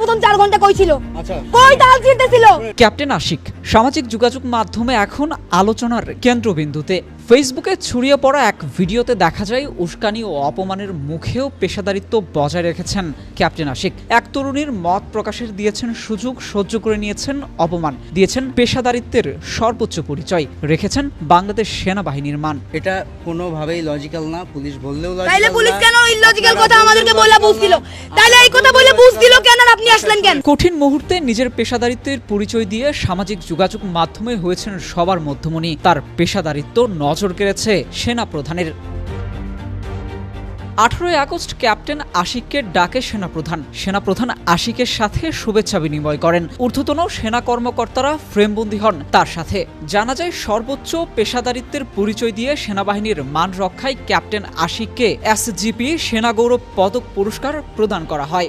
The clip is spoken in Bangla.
প্রথম চার ঘণ্টা কই ছিল আচ্ছা। কই তাল ছিঁড়তেছিল? ক্যাপ্টেন আশিক সামাজিক যোগাযোগ মাধ্যমে এখন আলোচনার কেন্দ্রবিন্দুতে। ফেসবুকে ছড়িয়ে পড়া এক ভিডিওতে দেখা যায় উস্কানি ও অপমানের মুখেও পেশাদারিত্ব বজায় রেখেছেন ক্যাপ্টেন আশিক। এক তরুণীর মত প্রকাশের দিয়েছেন সুযোগ সহ্য করে নিয়েছেন অপমান। দিয়েছেন পেশাদারিত্বের সর্বোচ্চ পরিচয় রেখেছেন বাংলাদেশ সেনাবাহিনীর মান। এটা কোনোভাবেই লজিক্যাল না পুলিশ বললেও তাইলে পুলিশ কেন ইলজিক্যাল কথা আমাদেরকে বলে না। তাইলে এই কথা বলে কেন আর আপনি আসলেন কেন? কঠিন মুহূর্তে নিজের পেশাদারিত্বের পরিচয় দিয়ে সামাজিক যোগাযোগ মাধ্যমে হয়েছেন সবার মধ্যমণি। তার পেশাদারিত্ব নজর কেড়েছে সেনা প্রধানের আঠারোই আগস্ট ক্যাপ্টেন আশিককে ডাকে সেনাপ্রধান। সেনাপ্রধান আশিকের সাথে শুভেচ্ছা বিনিময় করেন। ঊর্ধ্বতন সেনা কর্মকর্তারা ফ্রেমবন্দি হন। তার সাথে জানা যায়, সর্বোচ্চ পেশাদারিত্বের পরিচয় দিয়ে সেনাবাহিনীর মান রক্ষায় ক্যাপ্টেন আশিককে এসজিপি সেনা গৌরব পদক পুরস্কার প্রদান করা হয়।